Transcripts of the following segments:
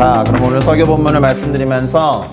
자, 그럼 오늘 설교 본문을 말씀드리면서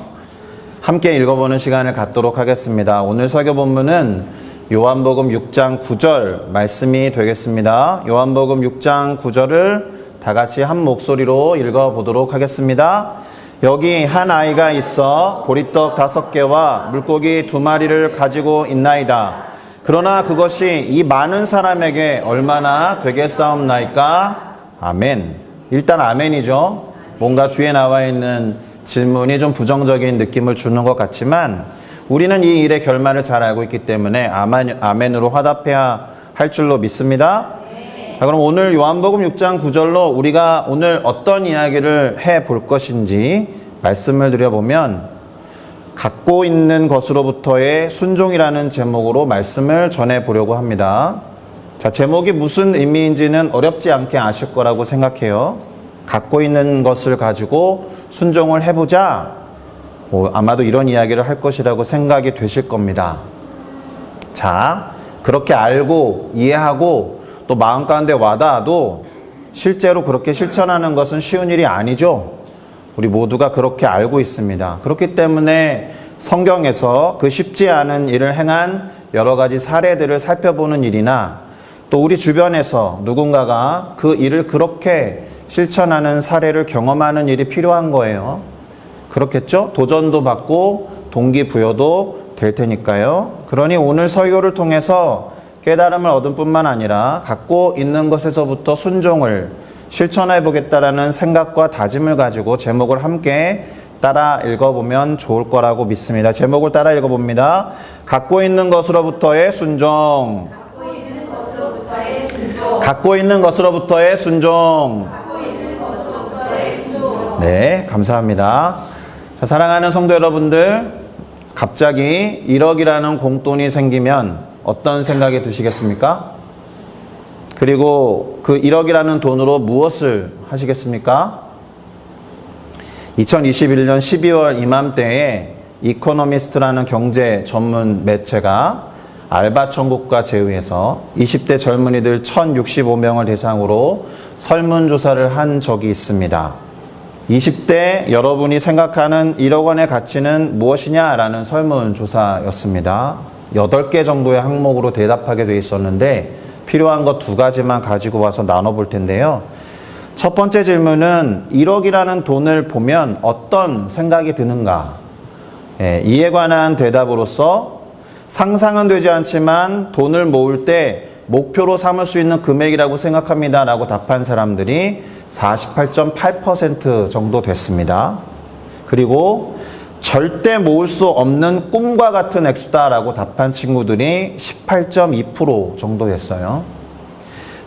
함께 읽어보는 시간을 갖도록 하겠습니다. 오늘 설교 본문은 요한복음 6장 9절 말씀이 되겠습니다. 요한복음 6장 9절을 다 같이 한 목소리로 읽어보도록 하겠습니다. 여기 한 아이가 있어 보리떡 다섯 개와 물고기 두 마리를 가지고 있나이다. 그러나 그것이 이 많은 사람에게 얼마나 되겠사옵나이까? 아멘. 일단 아멘이죠. 뭔가 뒤에 나와 있는 질문이 좀 부정적인 느낌을 주는 것 같지만 우리는 이 일의 결말을 잘 알고 있기 때문에 아멘, 아멘으로 화답해야 할 줄로 믿습니다. 자, 그럼 오늘 요한복음 6장 9절로 우리가 오늘 어떤 이야기를 해 볼 것인지 말씀을 드려보면 갖고 있는 것으로부터의 순종이라는 제목으로 말씀을 전해 보려고 합니다. 자, 제목이 무슨 의미인지는 어렵지 않게 아실 거라고 생각해요. 갖고 있는 것을 가지고 순종을 해보자. 뭐 아마도 이런 이야기를 할 것이라고 생각이 되실 겁니다. 자, 그렇게 알고 이해하고 또 마음 가운데 와닿아도 실제로 그렇게 실천하는 것은 쉬운 일이 아니죠. 우리 모두가 그렇게 알고 있습니다. 그렇기 때문에 성경에서 그 쉽지 않은 일을 행한 여러 가지 사례들을 살펴보는 일이나 또 우리 주변에서 누군가가 그 일을 그렇게 실천하는 사례를 경험하는 일이 필요한 거예요. 그렇겠죠? 도전도 받고 동기부여도 될 테니까요. 그러니 오늘 설교를 통해서 깨달음을 얻을 뿐만 아니라 갖고 있는 것에서부터 순종을 실천해 보겠다라는 생각과 다짐을 가지고 제목을 함께 따라 읽어보면 좋을 거라고 믿습니다. 제목을 따라 읽어봅니다. 갖고 있는 것으로부터의 순종. 갖고 있는 것으로부터의 순종. 네, 감사합니다. 자, 사랑하는 성도 여러분들, 갑자기 1억이라는 공돈이 생기면 어떤 생각이 드시겠습니까? 그리고 그 1억이라는 돈으로 무엇을 하시겠습니까? 2021년 12월 이맘때에 이코노미스트라는 경제 전문 매체가 알바 천국과 제휴해서 20대 젊은이들 1065명을 대상으로 설문조사를 한 적이 있습니다. 20대 여러분이 생각하는 1억 원의 가치는 무엇이냐라는 설문조사였습니다. 8개 정도의 항목으로 대답하게 돼 있었는데 필요한 것 두 가지만 가지고 와서 나눠볼 텐데요. 첫 번째 질문은 1억이라는 돈을 보면 어떤 생각이 드는가? 예, 이에 관한 대답으로서 상상은 되지 않지만 돈을 모을 때 목표로 삼을 수 있는 금액이라고 생각합니다. 라고 답한 사람들이 48.8% 정도 됐습니다. 그리고 절대 모을 수 없는 꿈과 같은 액수다라고 답한 친구들이 18.2% 정도 됐어요.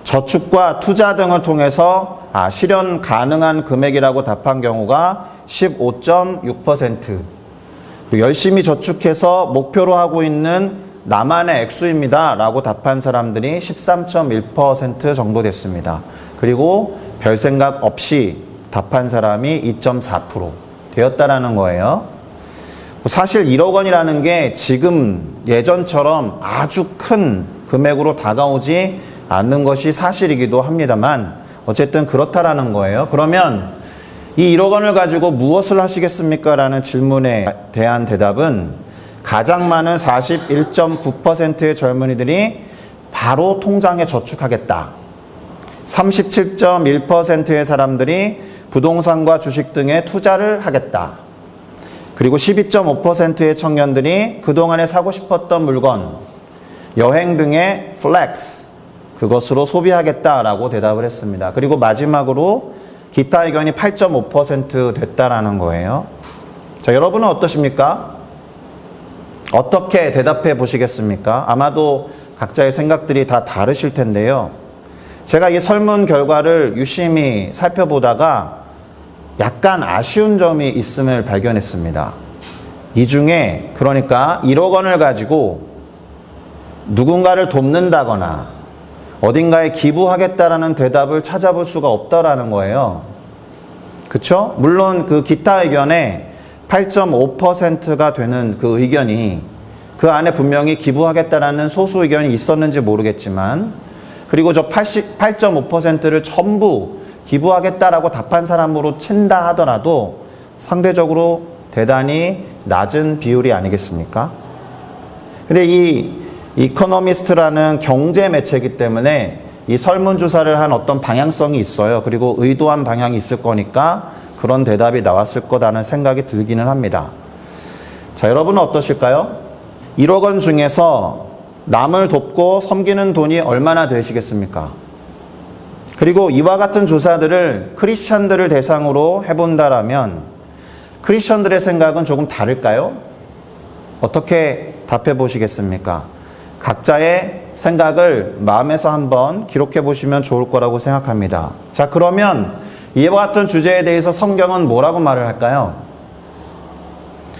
저축과 투자 등을 통해서 아, 실현 가능한 금액이라고 답한 경우가 15.6%. 열심히 저축해서 목표로 하고 있는 나만의 액수입니다. 라고 답한 사람들이 13.1% 정도 됐습니다. 그리고 별 생각 없이 답한 사람이 2.4% 되었다라는 거예요. 사실 1억 원이라는 게 지금 예전처럼 아주 큰 금액으로 다가오지 않는 것이 사실이기도 합니다만 어쨌든 그렇다라는 거예요. 그러면 이 1억 원을 가지고 무엇을 하시겠습니까? 라는 질문에 대한 대답은 가장 많은 41.9%의 젊은이들이 바로 통장에 저축하겠다. 37.1%의 사람들이 부동산과 주식 등에 투자를 하겠다. 그리고 12.5%의 청년들이 그동안에 사고 싶었던 물건, 여행 등의 플렉스, 그것으로 소비하겠다라고 대답을 했습니다. 그리고 마지막으로 기타 의견이 8.5% 됐다라는 거예요. 자, 여러분은 어떠십니까? 어떻게 대답해 보시겠습니까? 아마도 각자의 생각들이 다 다르실 텐데요. 제가 이 설문 결과를 유심히 살펴보다가 약간 아쉬운 점이 있음을 발견했습니다. 이 중에 그러니까 1억 원을 가지고 누군가를 돕는다거나 어딘가에 기부하겠다라는 대답을 찾아볼 수가 없다라는 거예요. 그쵸? 물론 그 기타 의견에 8.5%가 되는 그 의견이 그 안에 분명히 기부하겠다라는 소수 의견이 있었는지 모르겠지만 그리고 저 8.5%를 전부 기부하겠다라고 답한 사람으로 친다 하더라도 상대적으로 대단히 낮은 비율이 아니겠습니까? 근데 이 이코노미스트라는 경제 매체이기 때문에 이 설문조사를 한 어떤 방향성이 있어요. 그리고 의도한 방향이 있을 거니까 그런 대답이 나왔을 거다는 생각이 들기는 합니다. 자, 여러분은 어떠실까요? 1억 원 중에서 남을 돕고 섬기는 돈이 얼마나 되시겠습니까? 그리고 이와 같은 조사들을 크리스천들을 대상으로 해본다라면 크리스천들의 생각은 조금 다를까요? 어떻게 답해 보시겠습니까? 각자의 생각을 마음에서 한번 기록해 보시면 좋을 거라고 생각합니다. 자, 그러면 이와 같은 주제에 대해서 성경은 뭐라고 말을 할까요?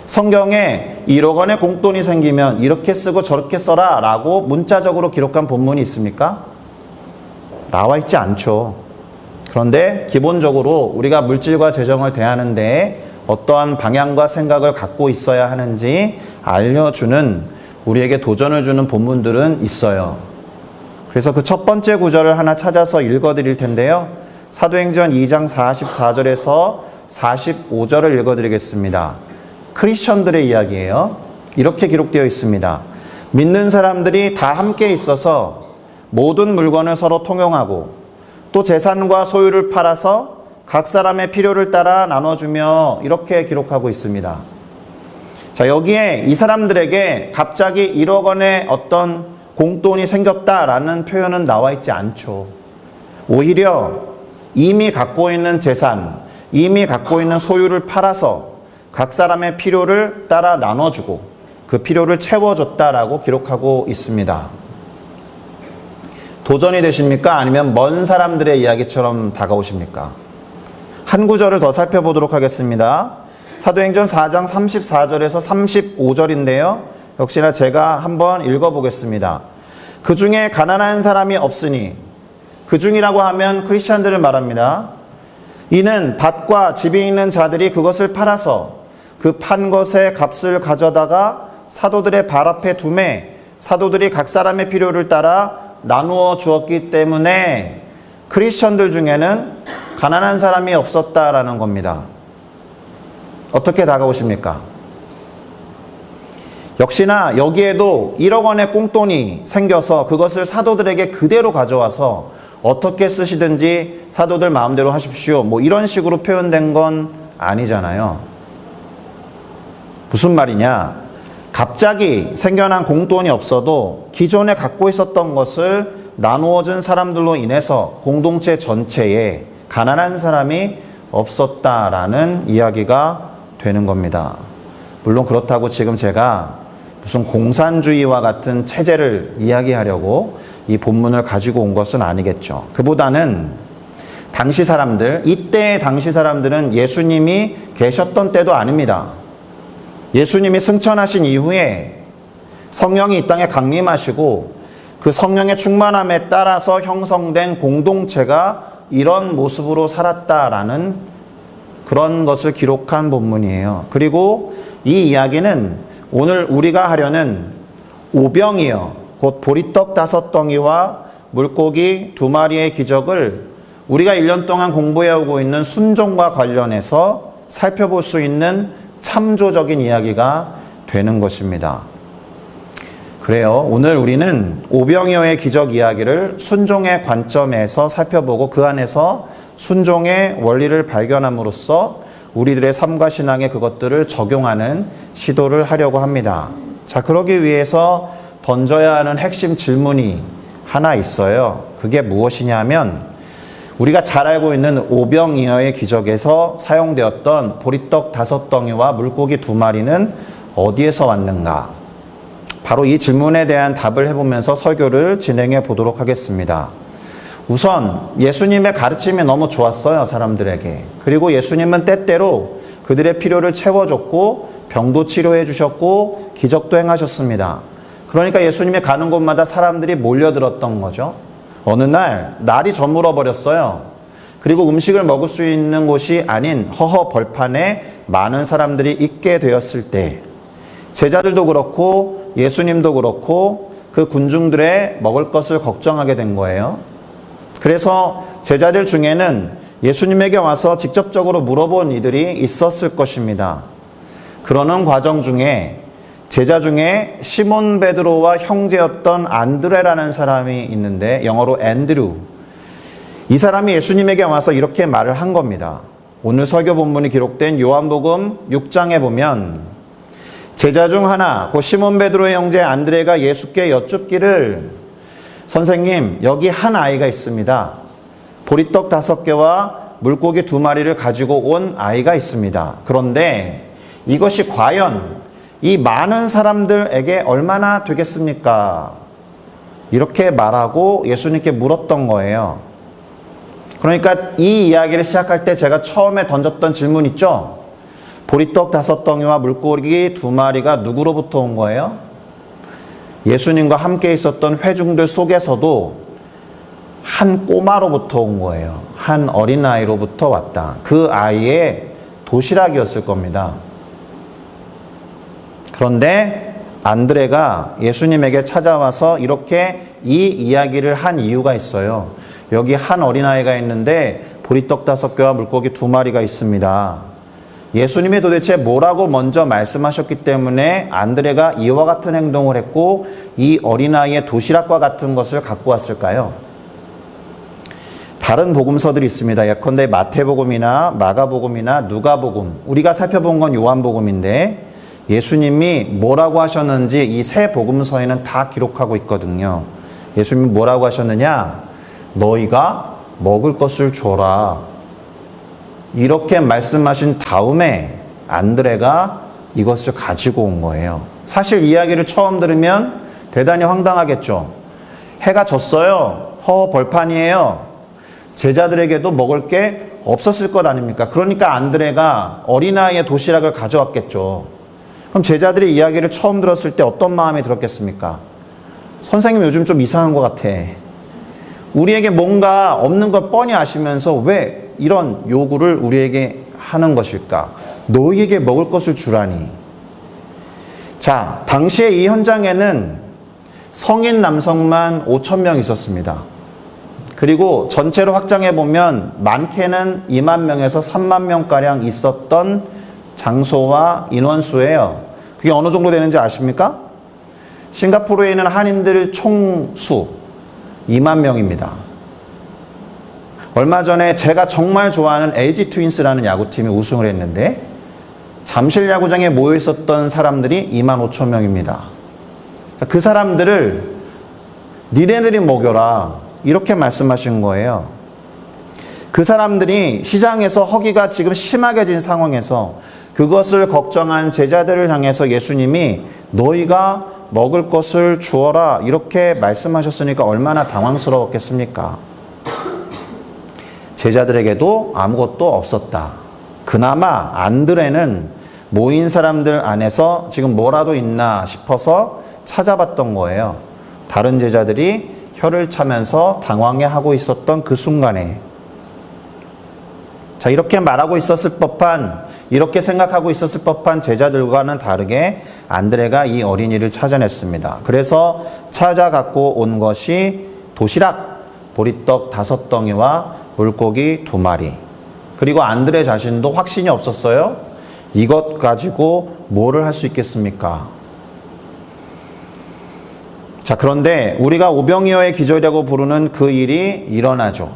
성경에 1억 원의 공돈이 생기면 이렇게 쓰고 저렇게 써라 라고 문자적으로 기록한 본문이 있습니까? 나와 있지 않죠. 그런데 기본적으로 우리가 물질과 재정을 대하는데 어떠한 방향과 생각을 갖고 있어야 하는지 알려주는 우리에게 도전을 주는 본문들은 있어요. 그래서 그 첫 번째 구절을 하나 찾아서 읽어 드릴 텐데요. 사도행전 2장 44절에서 45절을 읽어 드리겠습니다. 크리스천들의 이야기예요. 이렇게 기록되어 있습니다. 믿는 사람들이 다 함께 있어서 모든 물건을 서로 통용하고 또 재산과 소유를 팔아서 각 사람의 필요를 따라 나눠주며 이렇게 기록하고 있습니다. 자, 여기에 이 사람들에게 갑자기 1억 원의 어떤 공돈이 생겼다라는 표현은 나와 있지 않죠. 오히려 이미 갖고 있는 재산, 이미 갖고 있는 소유를 팔아서 각 사람의 필요를 따라 나눠주고 그 필요를 채워줬다라고 기록하고 있습니다. 도전이 되십니까? 아니면 먼 사람들의 이야기처럼 다가오십니까? 한 구절을 더 살펴보도록 하겠습니다. 사도행전 4장 34절에서 35절인데요. 역시나 제가 한번 읽어보겠습니다. 그 중에 가난한 사람이 없으니 그 중이라고 하면 크리스천들을 말합니다. 이는 밭과 집이 있는 자들이 그것을 팔아서 그 판 것의 값을 가져다가 사도들의 발 앞에 두매 사도들이 각 사람의 필요를 따라 나누어 주었기 때문에 크리스천들 중에는 가난한 사람이 없었다라는 겁니다. 어떻게 다가오십니까? 역시나 여기에도 1억 원의 꽁돈이 생겨서 그것을 사도들에게 그대로 가져와서 어떻게 쓰시든지 사도들 마음대로 하십시오. 뭐 이런 식으로 표현된 건 아니잖아요. 무슨 말이냐? 갑자기 생겨난 공돈이 없어도 기존에 갖고 있었던 것을 나누어 준 사람들로 인해서 공동체 전체에 가난한 사람이 없었다라는 이야기가 되는 겁니다. 물론 그렇다고 지금 제가 무슨 공산주의와 같은 체제를 이야기하려고 이 본문을 가지고 온 것은 아니겠죠. 그보다는 당시 사람들, 이때의 당시 사람들은 예수님이 계셨던 때도 아닙니다. 예수님이 승천하신 이후에 성령이 이 땅에 강림하시고 그 성령의 충만함에 따라서 형성된 공동체가 이런 모습으로 살았다라는 그런 것을 기록한 본문이에요. 그리고 이 이야기는 오늘 우리가 하려는 오병이요. 곧 보리떡 다섯 덩이와 물고기 두 마리의 기적을 우리가 1년 동안 공부해오고 있는 순종과 관련해서 살펴볼 수 있는 참조적인 이야기가 되는 것입니다. 그래요. 오늘 우리는 오병이어의 기적 이야기를 순종의 관점에서 살펴보고 그 안에서 순종의 원리를 발견함으로써 우리들의 삶과 신앙에 그것들을 적용하는 시도를 하려고 합니다. 자, 그러기 위해서 던져야 하는 핵심 질문이 하나 있어요. 그게 무엇이냐면 우리가 잘 알고 있는 오병이어의 기적에서 사용되었던 보리떡 다섯 덩이와 물고기 두 마리는 어디에서 왔는가? 바로 이 질문에 대한 답을 해보면서 설교를 진행해 보도록 하겠습니다. 우선 예수님의 가르침이 너무 좋았어요, 사람들에게. 그리고 예수님은 때때로 그들의 필요를 채워줬고 병도 치료해 주셨고 기적도 행하셨습니다. 그러니까 예수님이 가는 곳마다 사람들이 몰려들었던 거죠. 어느 날 날이 저물어 버렸어요. 그리고 음식을 먹을 수 있는 곳이 아닌 허허 벌판에 많은 사람들이 있게 되었을 때 제자들도 그렇고 예수님도 그렇고 그 군중들의 먹을 것을 걱정하게 된 거예요. 그래서 제자들 중에는 예수님에게 와서 직접적으로 물어본 이들이 있었을 것입니다. 그러는 과정 중에 제자 중에 시몬 베드로와 형제였던 안드레라는 사람이 있는데 영어로 앤드루. 이 사람이 예수님에게 와서 이렇게 말을 한 겁니다. 오늘 설교 본문이 기록된 요한복음 6장에 보면 제자 중 하나, 그 시몬 베드로의 형제 안드레가 예수께 여쭙기를 선생님, 여기 한 아이가 있습니다. 보리떡 다섯 개와 물고기 두 마리를 가지고 온 아이가 있습니다. 그런데 이것이 과연 이 많은 사람들에게 얼마나 되겠습니까? 이렇게 말하고 예수님께 물었던 거예요. 그러니까 이 이야기를 시작할 때 제가 처음에 던졌던 질문 있죠? 보리떡 다섯 덩이와 물고기 두 마리가 누구로부터 온 거예요? 예수님과 함께 있었던 회중들 속에서도 한 꼬마로부터 온 거예요. 한 어린아이로부터 왔다. 그 아이의 도시락이었을 겁니다. 그런데 안드레가 예수님에게 찾아와서 이렇게 이 이야기를 한 이유가 있어요. 여기 한 어린아이가 있는데 보리떡 다섯 개와 물고기 두 마리가 있습니다. 예수님이 도대체 뭐라고 먼저 말씀하셨기 때문에 안드레가 이와 같은 행동을 했고 이 어린아이의 도시락과 같은 것을 갖고 왔을까요? 다른 복음서들이 있습니다. 예컨대 마태복음이나 마가복음이나 누가복음, 우리가 살펴본 건 요한복음인데 예수님이 뭐라고 하셨는지 이 세 복음서에는 다 기록하고 있거든요. 예수님이 뭐라고 하셨느냐? 너희가 먹을 것을 줘라. 이렇게 말씀하신 다음에 안드레가 이것을 가지고 온 거예요. 사실 이야기를 처음 들으면 대단히 황당하겠죠. 해가 졌어요. 허 벌판이에요. 제자들에게도 먹을 게 없었을 것 아닙니까? 그러니까 안드레가 어린아이의 도시락을 가져왔겠죠. 그럼 제자들이 이야기를 처음 들었을 때 어떤 마음이 들었겠습니까? 선생님 요즘 좀 이상한 것 같아. 우리에게 뭔가 없는 걸 뻔히 아시면서 왜 이런 요구를 우리에게 하는 것일까? 너희에게 먹을 것을 주라니. 자, 당시에 이 현장에는 성인 남성만 5천 명 있었습니다. 그리고 전체로 확장해 보면 많게는 2만 명에서 3만 명가량 있었던 장소와 인원수예요. 그게 어느 정도 되는지 아십니까? 싱가포르에 있는 한인들 총수 2만 명입니다. 얼마 전에 제가 정말 좋아하는 LG 트윈스라는 야구팀이 우승을 했는데 잠실 야구장에 모여 있었던 사람들이 2만 5천 명입니다. 그 사람들을 니네들이 먹여라 이렇게 말씀하신 거예요. 그 사람들이 시장에서 허기가 지금 심하게 진 상황에서 그것을 걱정한 제자들을 향해서 예수님이 너희가 먹을 것을 주어라 이렇게 말씀하셨으니까 얼마나 당황스러웠겠습니까? 제자들에게도 아무것도 없었다. 그나마 안드레는 모인 사람들 안에서 지금 뭐라도 있나 싶어서 찾아봤던 거예요. 다른 제자들이 혀를 차면서 당황해 하고 있었던 그 순간에 자, 이렇게 말하고 있었을 법한, 이렇게 생각하고 있었을 법한 제자들과는 다르게 안드레가 이 어린이를 찾아냈습니다. 그래서 찾아갖고 온 것이 도시락, 보리떡 다섯 덩이와 물고기 두 마리. 그리고 안드레 자신도 확신이 없었어요. 이것 가지고 뭐를 할 수 있겠습니까? 자, 그런데 우리가 오병이어의 기적이라고 부르는 그 일이 일어나죠.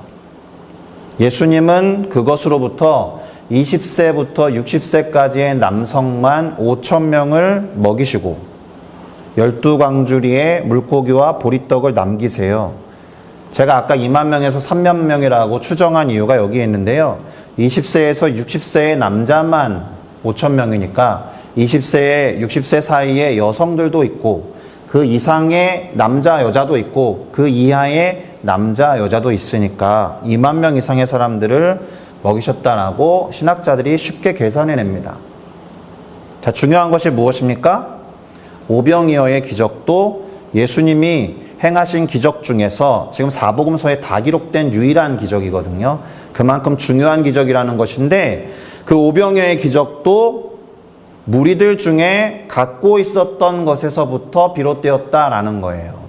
예수님은 그것으로부터 20세부터 60세까지의 남성만 5천 명을 먹이시고 12광주리의 물고기와 보리떡을 남기세요. 제가 아까 2만 명에서 3만 명이라고 추정한 이유가 여기에 있는데요. 20세에서 60세의 남자만 5천 명이니까 20세에 60세 사이의 여성들도 있고 그 이상의 남자 여자도 있고 그 이하의 남자 여자도 있으니까 2만 명 이상의 사람들을 먹이셨다라고 신학자들이 쉽게 계산해 냅니다. 자, 중요한 것이 무엇입니까? 오병이어의 기적도 예수님이 행하신 기적 중에서 지금 사복음서에 다 기록된 유일한 기적이거든요. 그만큼 중요한 기적이라는 것인데 그 오병이어의 기적도 무리들 중에 갖고 있었던 것에서부터 비롯되었다라는 거예요.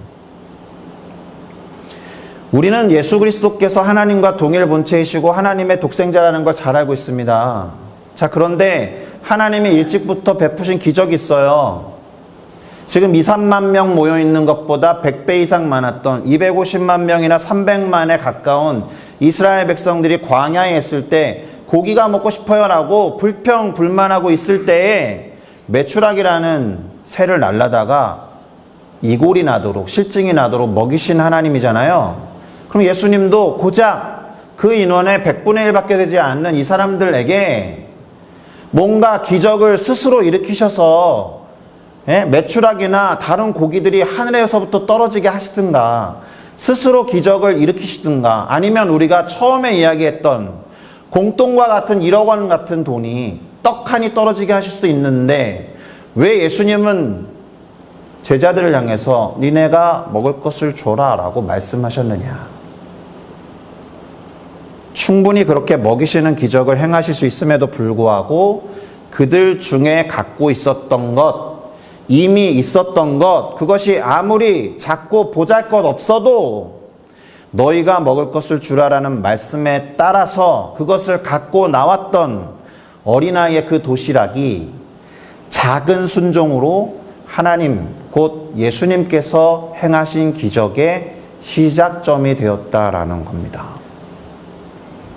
우리는 예수 그리스도께서 하나님과 동일 본체이시고 하나님의 독생자라는 걸 잘 알고 있습니다. 자, 그런데 하나님이 일찍부터 베푸신 기적이 있어요. 지금 2, 3만 명 모여 있는 것보다 100배 이상 많았던 250만 명이나 300만에 가까운 이스라엘 백성들이 광야에 있을 때 고기가 먹고 싶어요라고 불평 불만하고 있을 때에 매출학이라는 새를 날라다가 이골이 나도록 실증이 나도록 먹이신 하나님이잖아요. 그럼 예수님도 고작 그 인원의 100분의 1밖에 되지 않는 이 사람들에게 뭔가 기적을 스스로 일으키셔서 예? 매출학이나 다른 고기들이 하늘에서부터 떨어지게 하시든가 스스로 기적을 일으키시든가 아니면 우리가 처음에 이야기했던 공돈과 같은 1억 원 같은 돈이 떡하니 떨어지게 하실 수도 있는데 왜 예수님은 제자들을 향해서 니네가 먹을 것을 줘라 라고 말씀하셨느냐 충분히 그렇게 먹이시는 기적을 행하실 수 있음에도 불구하고 그들 중에 갖고 있었던 것 이미 있었던 것, 그것이 아무리 작고 보잘 것 없어도 너희가 먹을 것을 주라라는 말씀에 따라서 그것을 갖고 나왔던 어린아이의 그 도시락이 작은 순종으로 하나님, 곧 예수님께서 행하신 기적의 시작점이 되었다라는 겁니다.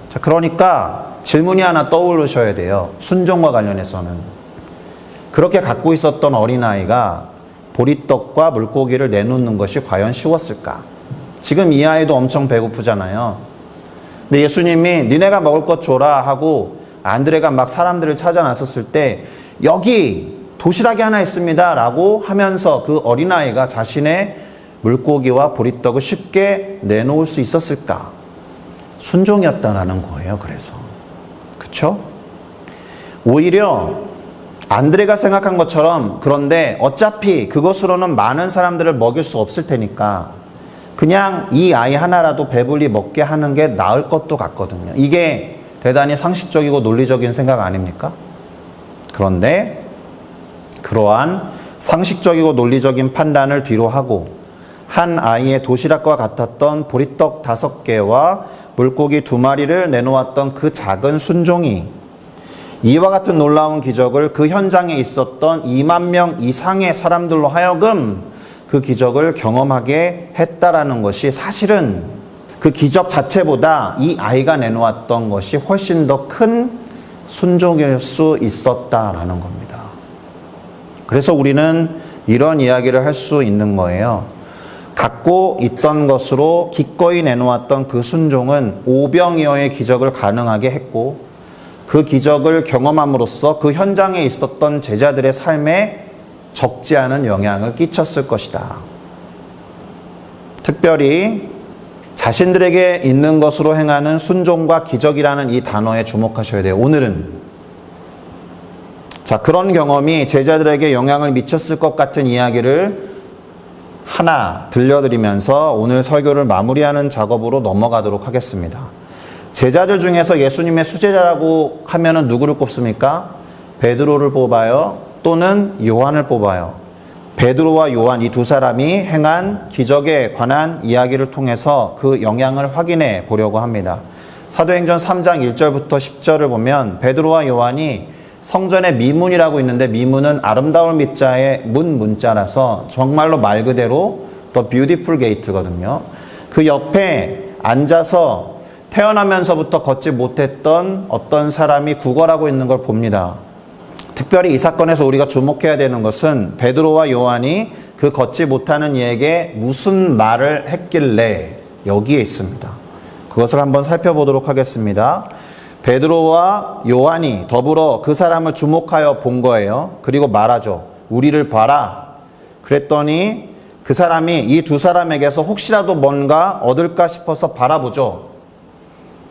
자, 그러니까 질문이 하나 떠오르셔야 돼요. 순종과 관련해서는. 그렇게 갖고 있었던 어린아이가 보리떡과 물고기를 내놓는 것이 과연 쉬웠을까? 지금 이 아이도 엄청 배고프잖아요. 근데 예수님이 니네가 먹을 것 줘라 하고 안드레가 막 사람들을 찾아 나섰을 때 여기 도시락이 하나 있습니다 라고 하면서 그 어린아이가 자신의 물고기와 보리떡을 쉽게 내놓을 수 있었을까? 순종이었다라는 거예요. 그래서. 그쵸? 오히려 안드레가 생각한 것처럼 그런데 어차피 그것으로는 많은 사람들을 먹일 수 없을 테니까 그냥 이 아이 하나라도 배불리 먹게 하는 게 나을 것도 같거든요. 이게 대단히 상식적이고 논리적인 생각 아닙니까? 그런데 그러한 상식적이고 논리적인 판단을 뒤로 하고 한 아이의 도시락과 같았던 보리떡 다섯 개와 물고기 두 마리를 내놓았던 그 작은 순종이 이와 같은 놀라운 기적을 그 현장에 있었던 2만 명 이상의 사람들로 하여금 그 기적을 경험하게 했다라는 것이 사실은 그 기적 자체보다 이 아이가 내놓았던 것이 훨씬 더 큰 순종일 수 있었다라는 겁니다. 그래서 우리는 이런 이야기를 할 수 있는 거예요. 갖고 있던 것으로 기꺼이 내놓았던 그 순종은 오병이어의 기적을 가능하게 했고 그 기적을 경험함으로써 그 현장에 있었던 제자들의 삶에 적지 않은 영향을 끼쳤을 것이다. 특별히 자신들에게 있는 것으로 행하는 순종과 기적이라는 이 단어에 주목하셔야 돼요. 오늘은. 자, 그런 경험이 제자들에게 영향을 미쳤을 것 같은 이야기를 하나 들려드리면서 오늘 설교를 마무리하는 작업으로 넘어가도록 하겠습니다. 제자들 중에서 예수님의 수제자라고 하면은 누구를 꼽습니까? 베드로를 뽑아요. 또는 요한을 뽑아요. 베드로와 요한 이 두 사람이 행한 기적에 관한 이야기를 통해서 그 영향을 확인해 보려고 합니다. 사도행전 3장 1절부터 10절을 보면 베드로와 요한이 성전에 미문이라고 있는데 미문은 아름다울 밑자의 문 문자라서 정말로 말 그대로 더 뷰티풀 게이트거든요. 그 옆에 앉아서 태어나면서부터 걷지 못했던 어떤 사람이 구걸하고 있는 걸 봅니다. 특별히 이 사건에서 우리가 주목해야 되는 것은 베드로와 요한이 그 걷지 못하는 이에게 무슨 말을 했길래 여기에 있습니다. 그것을 한번 살펴보도록 하겠습니다. 베드로와 요한이 더불어 그 사람을 주목하여 본 거예요. 그리고 말하죠. 우리를 봐라. 그랬더니 그 사람이 이 두 사람에게서 혹시라도 뭔가 얻을까 싶어서 바라보죠.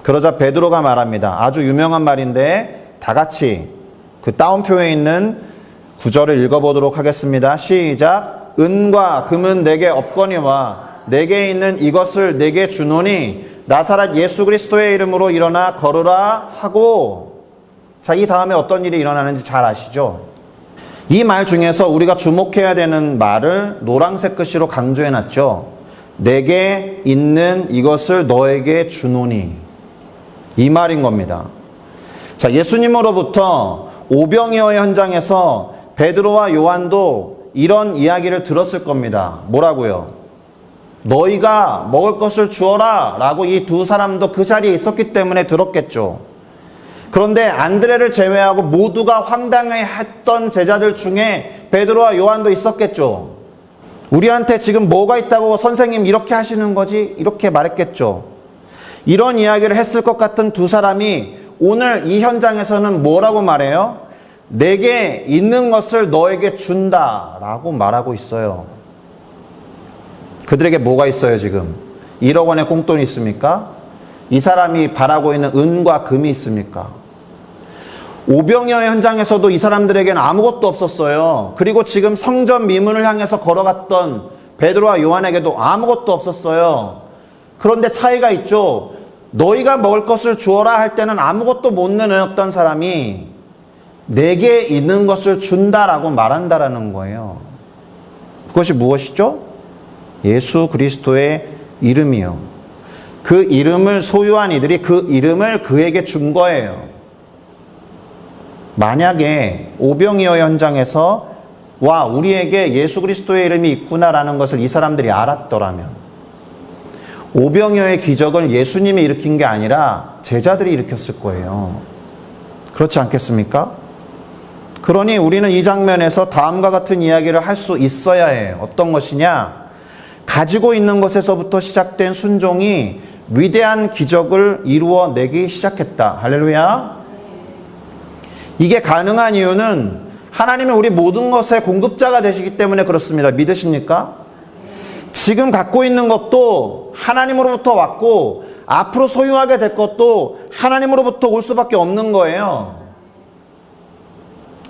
그러자 베드로가 말합니다. 아주 유명한 말인데 다 같이 그 따옴표에 있는 구절을 읽어보도록 하겠습니다. 시작. 은과 금은 내게 없거니와 내게 있는 이것을 내게 주노니 나사렛 예수 그리스도의 이름으로 일어나 걸으라 하고 자, 이 다음에 어떤 일이 일어나는지 잘 아시죠? 이 말 중에서 우리가 주목해야 되는 말을 노란색 글씨로 강조해 놨죠. 내게 있는 이것을 너에게 주노니 이 말인 겁니다. 자, 예수님으로부터 오병이어의 현장에서 베드로와 요한도 이런 이야기를 들었을 겁니다. 뭐라고요? 너희가 먹을 것을 주어라 라고 이 두 사람도 그 자리에 있었기 때문에 들었겠죠. 그런데 안드레를 제외하고 모두가 황당해 했던 제자들 중에 베드로와 요한도 있었겠죠. 우리한테 지금 뭐가 있다고 선생님 이렇게 하시는 거지? 이렇게 말했겠죠. 이런 이야기를 했을 것 같은 두 사람이 오늘 이 현장에서는 뭐라고 말해요? 내게 있는 것을 너에게 준다 라고 말하고 있어요. 그들에게 뭐가 있어요, 지금? 1억 원의 꽁돈이 있습니까? 이 사람이 바라고 있는 은과 금이 있습니까? 오병이어 현장에서도 이 사람들에게는 아무것도 없었어요. 그리고 지금 성전 미문을 향해서 걸어갔던 베드로와 요한에게도 아무것도 없었어요. 그런데 차이가 있죠. 너희가 먹을 것을 주어라 할 때는 아무것도 못 내는 어떤 사람이 내게 있는 것을 준다라고 말한다라는 거예요. 그것이 무엇이죠? 예수 그리스도의 이름이요. 그 이름을 소유한 이들이 그 이름을 그에게 준 거예요. 만약에 오병이어 현장에서 와 우리에게 예수 그리스도의 이름이 있구나라는 것을 이 사람들이 알았더라면 오병이어의 기적을 예수님이 일으킨 게 아니라 제자들이 일으켰을 거예요. 그렇지 않겠습니까? 그러니 우리는 이 장면에서 다음과 같은 이야기를 할 수 있어야 해요. 어떤 것이냐? 가지고 있는 것에서부터 시작된 순종이 위대한 기적을 이루어 내기 시작했다. 할렐루야. 이게 가능한 이유는 하나님은 우리 모든 것의 공급자가 되시기 때문에 그렇습니다. 믿으십니까? 지금 갖고 있는 것도 하나님으로부터 왔고 앞으로 소유하게 될 것도 하나님으로부터 올 수밖에 없는 거예요.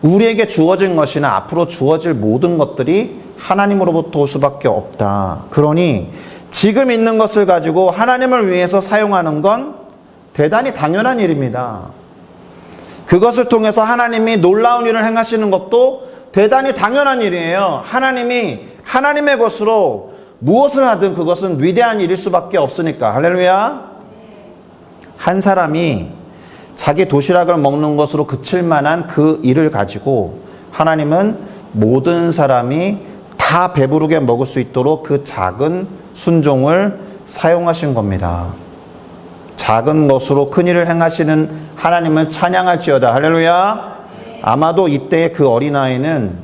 우리에게 주어진 것이나 앞으로 주어질 모든 것들이 하나님으로부터 올 수밖에 없다. 그러니 지금 있는 것을 가지고 하나님을 위해서 사용하는 건 대단히 당연한 일입니다. 그것을 통해서 하나님이 놀라운 일을 행하시는 것도 대단히 당연한 일이에요. 하나님이 하나님의 것으로 무엇을 하든 그것은 위대한 일일 수밖에 없으니까. 할렐루야. 한 사람이 자기 도시락을 먹는 것으로 그칠 만한 그 일을 가지고 하나님은 모든 사람이 다 배부르게 먹을 수 있도록 그 작은 순종을 사용하신 겁니다. 작은 것으로 큰 일을 행하시는 하나님을 찬양할지어다. 할렐루야. 아마도 이때 그 어린아이는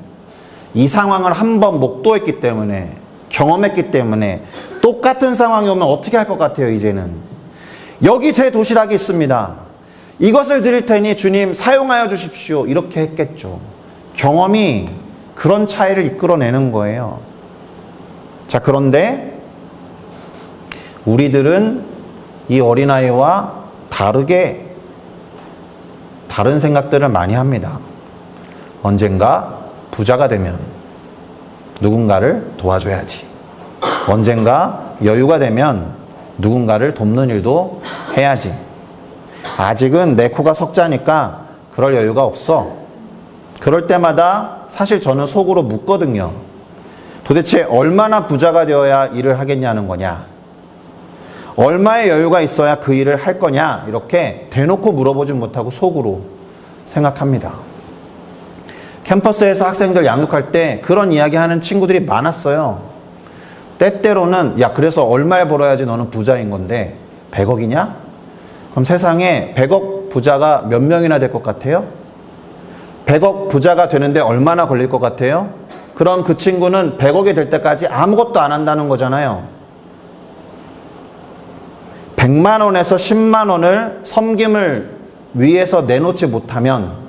이 상황을 한 번 목도했기 때문에 경험했기 때문에 똑같은 상황이 오면 어떻게 할 것 같아요, 이제는. 여기 제 도시락이 있습니다. 이것을 드릴 테니 주님 사용하여 주십시오. 이렇게 했겠죠. 경험이 그런 차이를 이끌어내는 거예요. 자, 그런데 우리들은 이 어린아이와 다르게 다른 생각들을 많이 합니다. 언젠가 부자가 되면 누군가를 도와줘야지. 언젠가 여유가 되면 누군가를 돕는 일도 해야지. 아직은 내 코가 석자니까 그럴 여유가 없어. 그럴 때마다 사실 저는 속으로 묻거든요. 도대체 얼마나 부자가 되어야 일을 하겠냐는 거냐. 얼마의 여유가 있어야 그 일을 할 거냐. 이렇게 대놓고 물어보지 못하고 속으로 생각합니다. 캠퍼스에서 학생들 양육할 때 그런 이야기 하는 친구들이 많았어요. 때때로는, 야, 그래서 얼마를 벌어야지 너는 부자인 건데, 100억이냐? 그럼 세상에 100억 부자가 몇 명이나 될 것 같아요? 100억 부자가 되는데 얼마나 걸릴 것 같아요? 그럼 그 친구는 100억이 될 때까지 아무것도 안 한다는 거잖아요. 100만 원에서 10만 원을 섬김을 위해서 내놓지 못하면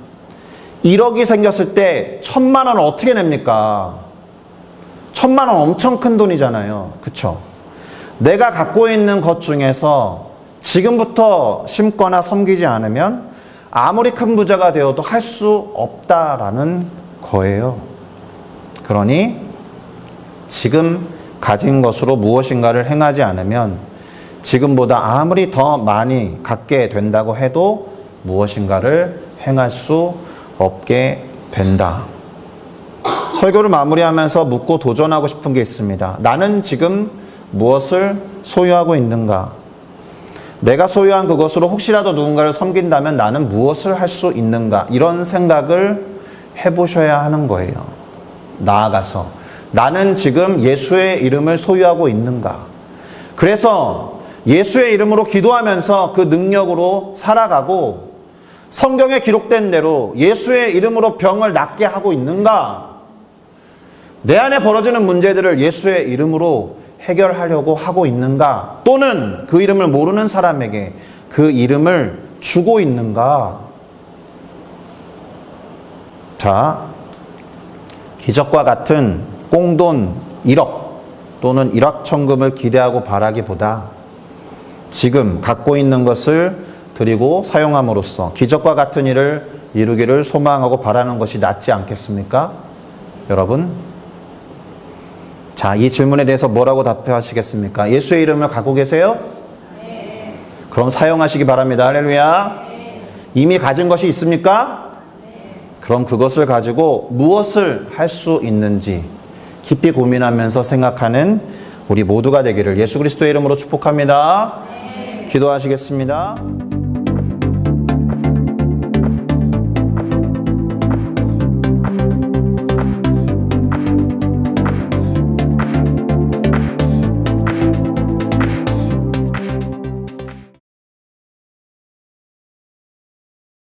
1억이 생겼을 때 1000만 원을 어떻게 냅니까? 1000만 원 엄청 큰 돈이잖아요. 그쵸? 내가 갖고 있는 것 중에서 지금부터 심거나 섬기지 않으면 아무리 큰 부자가 되어도 할 수 없다라는 거예요. 그러니 지금 가진 것으로 무엇인가를 행하지 않으면 지금보다 아무리 더 많이 갖게 된다고 해도 무엇인가를 행할 수 없게 된다. 설교를 마무리하면서 묻고 도전하고 싶은 게 있습니다. 나는 지금 무엇을 소유하고 있는가? 내가 소유한 그것으로 혹시라도 누군가를 섬긴다면 나는 무엇을 할 수 있는가? 이런 생각을 해보셔야 하는 거예요. 나아가서. 나는 지금 예수의 이름을 소유하고 있는가? 그래서 예수의 이름으로 기도하면서 그 능력으로 살아가고 성경에 기록된 대로 예수의 이름으로 병을 낫게 하고 있는가? 내 안에 벌어지는 문제들을 예수의 이름으로 해결하려고 하고 있는가? 또는 그 이름을 모르는 사람에게 그 이름을 주고 있는가? 자, 기적과 같은 꽁돈 1억 또는 1억 천금을 기대하고 바라기보다 지금 갖고 있는 것을 드리고 사용함으로써 기적과 같은 일을 이루기를 소망하고 바라는 것이 낫지 않겠습니까? 여러분, 자, 이 질문에 대해서 뭐라고 답하시겠습니까? 예수의 이름을 갖고 계세요? 그럼 사용하시기 바랍니다. 할렐루야. 이미 가진 것이 있습니까? 그럼 그것을 가지고 무엇을 할 수 있는지 깊이 고민하면서 생각하는 우리 모두가 되기를 예수 그리스도의 이름으로 축복합니다. 기도하시겠습니다.